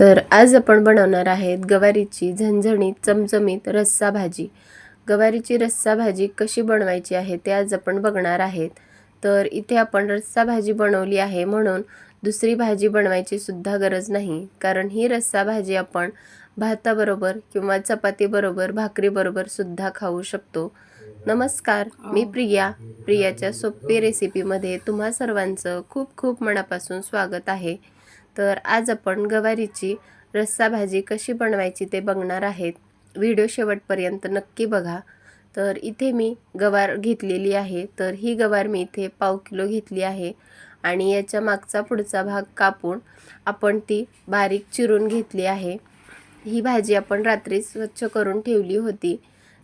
तर आज आपण बनवणार आहेत गवारीची झणझणीत चमचमीत रस्सा भाजी. गवारीची रस्सा भाजी कशी बनवायची आहे ते आज आपण बघणार आहेत. तर इथे आपण रस्सा भाजी बनवली आहे म्हणून दुसरी भाजी बनवायची सुद्धा गरज नाही. कारण ही रस्सा भाजी आपण भाताबरोबर किंवा चपातीबरोबर भाकरीबरोबर सुद्धा खाऊ शकतो. नमस्कार मी प्रिया. प्रियाच्या सोपी रेसिपीमध्ये तुम्हा सर्वांचं खूप खूप मनापासून स्वागत आहे. तर आज आपण गवारीची रस्सा भाजी कशी बनवायची ते बघणार आहेत. व्हिडिओ शेवटपर्यंत नक्की बघा. तर इथे मी गवार घेतलेली आहे. तर ही गवार मी इथे पाव किलो घेतली आहे. आणि याच्या मागचा पुढचा भाग कापून आपण ती बारीक चिरून घेतली आहे. ही भाजी आपण रात्री स्वच्छ करून ठेवली होती.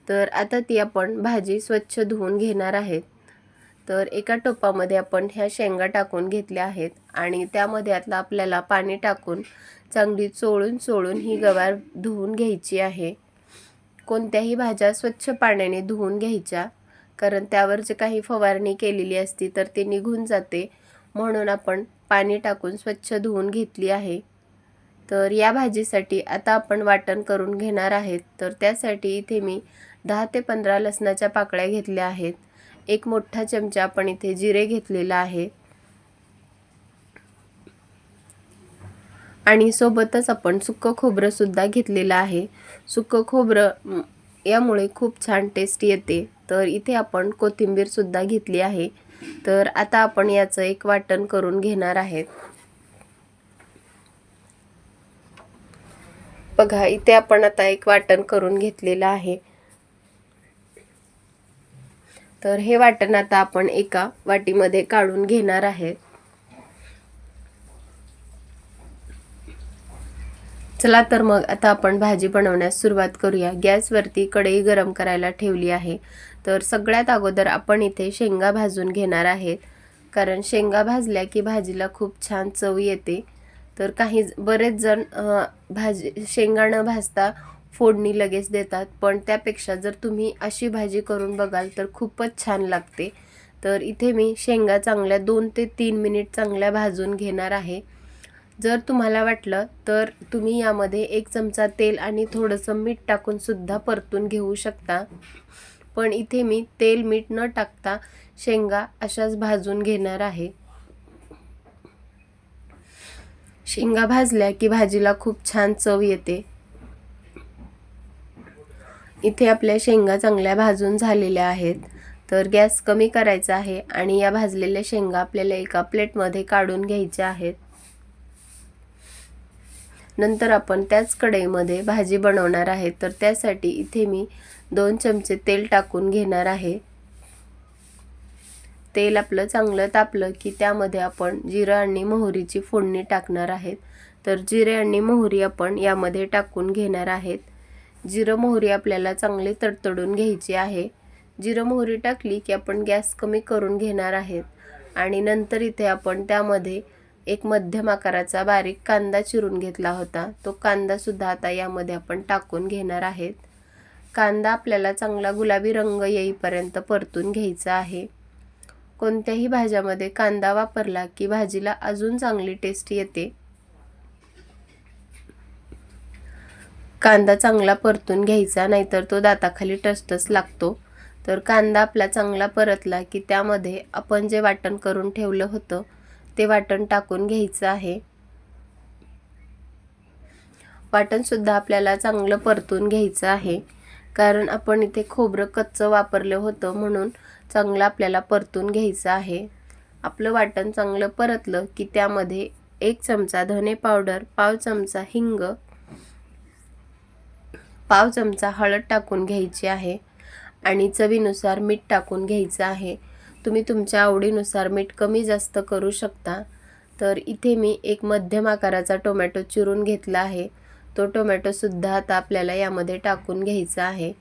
तर आता ती आपण भाजी स्वच्छ धुवून घेणार आहेत. तर एका टोपामध्ये आपण ह्या शेंगा टाकून घेतल्या आहेत आणि त्यामध्ये आता आपल्याला पाणी टाकून चांगली चोळून चोळून ही गवार धुवून घ्यायची आहे. कोणत्याही भाज्या स्वच्छ पाण्याने धुवून घ्यायच्या कारण त्यावर जे काही फवारणी केलेली असती तर ते निघून जाते. म्हणून आपण पाणी टाकून स्वच्छ धुवून घेतली आहे. तर या भाजीसाठी आता आपण वाटण करून घेणार आहेत. तर त्यासाठी इथे मी दहा ते पंधरा लसणाच्या पाकळ्या घेतल्या आहेत. एक मोठा चमचा आपण इथे जिरे घेतलेला आहे. आणि सोबतच आपण सुक्कं खोबरं सुद्धा घेतलेलं आहे. सुक्कं खोबरं यामुळे खूप छान टेस्ट येते. तर इथे आपण कोथिंबीरसुद्धा घेतली आहे. तर आता आपण याचं एक वाटण करून घेणार आहेत. बघा इथे आपण आता एक वाटण करून घेतलेलं आहे. तर हे वाटण आता आपण एका वाटीमध्ये काढून घेणार आहे. चला तर मग आता आपण भाजी बनवण्यास सुरुवात करूया. गॅसवरती कढई गरम करायला ठेवली आहे. तर सगळ्यात अगोदर आपण इथे शेंगा भाजून घेणार आहेत. कारण शेंगा भाजल्या की भाजीला खूप छान चव येते. तर काही बरेच जण भाजी शेंगा न भाजता फोडणी लगेच देतात. पण त्यापेक्षा जर तुम्ही अशी भाजी करून बघाल तर खूपच छान लागते. तर इथे मी शेंगा चांगल्या दोन ते तीन मिनिट चांगल्या भाजून घेणार आहे. जर तुम्हाला वाटलं तर तुम्ही यामध्ये एक चमचा तेल आणि थोडंसं मीठ टाकून सुद्धा परतून घेऊ शकता. पण इथे मी तेल मीठ न टाकता शेंगा अशाच भाजून घेणार आहे. शेंगा भाजल्या की भाजीला खूप छान चव येते. इथे आपल्या शेंगा चांगल्या भाजून झालेल्या आहेत. तर गॅस कमी करायचा आहे आणि या भाजलेल्या शेंगा आपल्याला एका प्लेटमध्ये काढून घ्यायच्या आहेत. नंतर आपण त्याच कढईमध्ये भाजी बनवणार आहे. तर त्यासाठी इथे मी दोन चमचे तेल टाकून घेणार आहे. तेल आपलं चांगलं तापलं की त्यामध्ये आपण जिरं आणि मोहरीची फोडणी टाकणार आहेत. तर जिरे आणि मोहरी आपण यामध्ये टाकून घेणार आहेत. जिरं मोहरी आपल्याला चांगली तडतडून घ्यायची आहे. जिरं मोहरी टाकली की आपण गॅस कमी करून घेणार आहेत. आणि नंतर इथे आपण त्यामध्ये एक मध्यम आकाराचा बारीक कांदा चिरून घेतला होता. तो कांदासुद्धा आता यामध्ये आपण टाकून घेणार आहेत. कांदा आपल्याला चांगला गुलाबी रंग येईपर्यंत परतून घ्यायचा आहे. कोणत्याही भाज्यामध्ये कांदा वापरला की भाजीला अजून चांगली टेस्ट येते. कांदा चांगला परतून घ्यायचा नाहीतर तो दाताखाली टसटस लागतो. तर कांदा आपला चांगला परतला की त्यामध्ये आपण जे वाटण करून ठेवलं होतं ते वाटण टाकून घ्यायचं आहे. वाटणसुद्धा आपल्याला चांगलं परतून घ्यायचं आहे. कारण आपण इथे खोबरं कच्चं वापरलं होतं म्हणून चांगलं आपल्याला परतून घ्यायचं आहे. आपलं वाटण चांगलं परतलं की त्यामध्ये एक चमचा धने पावडर पाव चमचा हिंग पाव चमचा हळद टाकून घ्यायची आहे आणि चवीनुसार मीठ टाकून घ्यायचं आहे. तुम्ही तुमच्या आवडीनुसार मीठ कमी जास्त करू शकता. तर इथे मी एक मध्यम आकाराचा टोमॅटो चिरून घेतला आहे. तो टोमॅटोसुद्धा आता आपल्याला यामध्ये टाकून घ्यायचा आहे.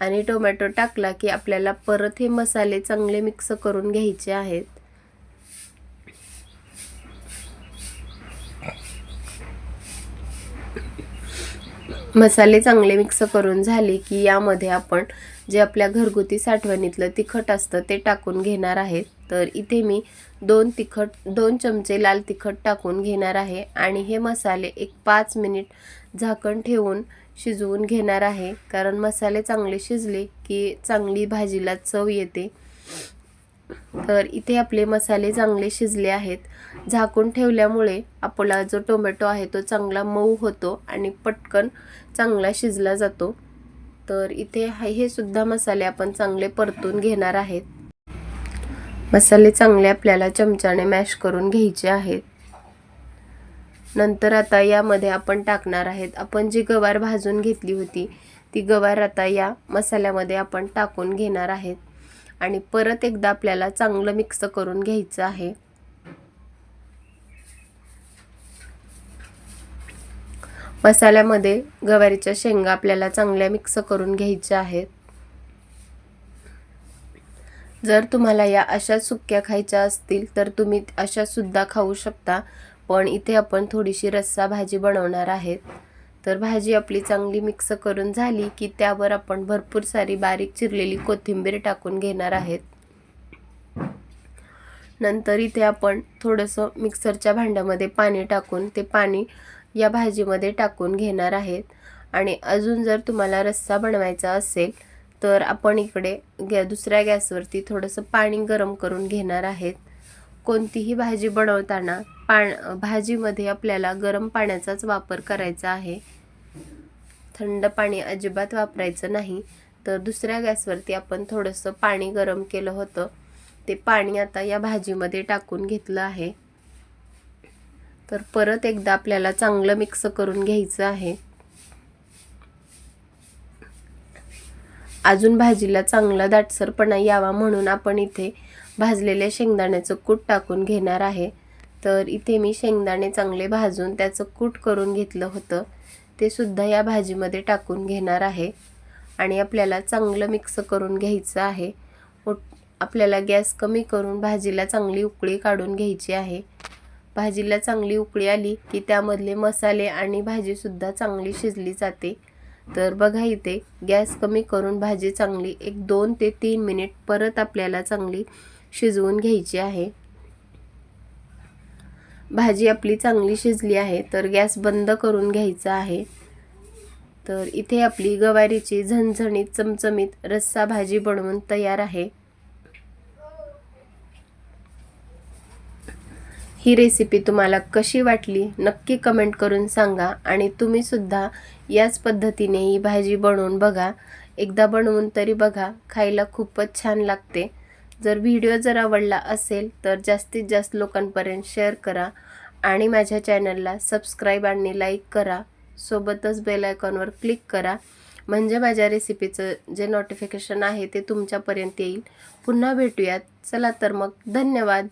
आणि टोमॅटो टाकला की आपल्याला परत हे मसाले चांगले मिक्स करून घ्यायचे आहेत. मसाले चांगले मिक्स करून झाले की यामध्ये आपण जे आपल्या घरगुती साठवणीतलं तिखट असतं ते टाकून घेणार आहेत तर इथे मी दोन तिखट दोन चमचे लाल तिखट टाकून घेणार आहे आणि हे मसाले एक पाच मिनिट झाकण ठेवून शिजवून घेणार आहे. कारण मसाले चांगले शिजले की चांगली भाजीला चव येते. तर इथे आपले मसाले चांगले शिजले आहेत. झाकून ठेवल्यामुळे आपला जो टोमॅटो आहे तो चांगला मऊ होतो आणि पटकन चांगला शिजला जातो. तर इथे हे सुद्धा मसाले आपण चांगले परतून घेणार आहेत. मसाले चांगले आपल्याला चमच्याने मॅश करून घ्यायचे आहेत. नंतर आता यामध्ये आपण टाकणार आहेत. आपण जी गवार भाजून घेतली होती ती गवार आता या मसाल्यामध्ये आपण टाकून घेणार आहेत. आणि परत एकदा आपल्याला चांगलं मिक्स करून घ्यायचं आहे. मसाल्यामध्ये गवारीच्या शेंगा आपल्याला चांगल्या मिक्स करून घ्यायच्या आहेत. जर तुम्हाला या अशा सुक्या खायच्या असतील तर तुम्ही अशा सुद्धा खाऊ शकता. पण इथे आपण थोडीशी रस्सा भाजी बनवणार आहेत तर भाजी आपली चांगली मिक्स करून झाली की त्यावर आपण भरपूर सारी बारीक चिरलेली कोथिंबीर टाकून घेणार आहेत. नंतर इथे आपण थोडंसं मिक्सरच्या भांड्यामध्ये पाणी टाकून ते पाणी या भाजीमध्ये टाकून घेणार आहेत. आणि अजून जर तुम्हाला रस्सा बनवायचा असेल तर आपण इकडे गॅ दुसऱ्या गॅसवरती थोडंसं पाणी गरम करून घेणार आहेत. कोणतीही भाजी बनवताना पाण भाजीमध्ये आपल्याला गरम पाण्याचाच वापर करायचा आहे. थंड पाणी अजिबात वापरायचं नाही. तर दुसऱ्या गॅसवरती आपण थोडंसं पाणी गरम केलं होतं. ते पाणी आता या भाजीमध्ये टाकून घेतलं आहे. तर परत एकदा आपल्याला चांगलं मिक्स करून घ्यायचं आहे. अजून भाजीला चांगला दाटसरपणा यावा म्हणून आपण इथे भाजलेल्या शेंगदाण्याचं कूट टाकून घेणार आहे. तर इथे मी शेंगदाणे चांगले भाजून त्याचं कूट करून घेतलं होतं. ते सुद्धा या भाजीमध्ये टाकून घेणार आहे. आणि आपल्याला चांगलं मिक्स करून घ्यायचं आहे. आपल्याला गॅस कमी करून भाजीला चांगली उकळी काढून घ्यायची आहे. भाजीला चांगली उकळी आली की त्यामधले मसाले आणि भाजीसुद्धा चांगली शिजली जाते. तर बघा इथे गॅस कमी करून भाजी चांगली एक दोन ते तीन मिनिट परत आपल्याला चांगली शिजवून घ्यायची आहे. भाजी आपली चांगली शिजली आहे तर गॅस बंद करून घ्यायचा आहे. तर इथे आपली गवारीची झणझणीत चमचमीत रस्सा भाजी बनवून तयार आहे. ही रेसिपी तुम्हाला कशी वाटली नक्की कमेंट करून सांगा आणि तुम्ही सुद्धा याच पद्धतीने ही भाजी बनवून बघा. एकदा बनवून तरी बघा खायला खूपच छान लागते. जर व्हिडिओ जर आवडला असेल तर जास्तीत जास्त लोकांपर्यंत शेअर करा आणि माझ्या चॅनलला सबस्क्राईब आणि लाईक करा. सोबतच बेल आयकॉनवर क्लिक करा. म्हणजे माझ्या रेसिपीचं जे नोटिफिकेशन आहे ते तुमच्यापर्यंत येईल. पुन्हा भेटूयात. चला तर मग. धन्यवाद.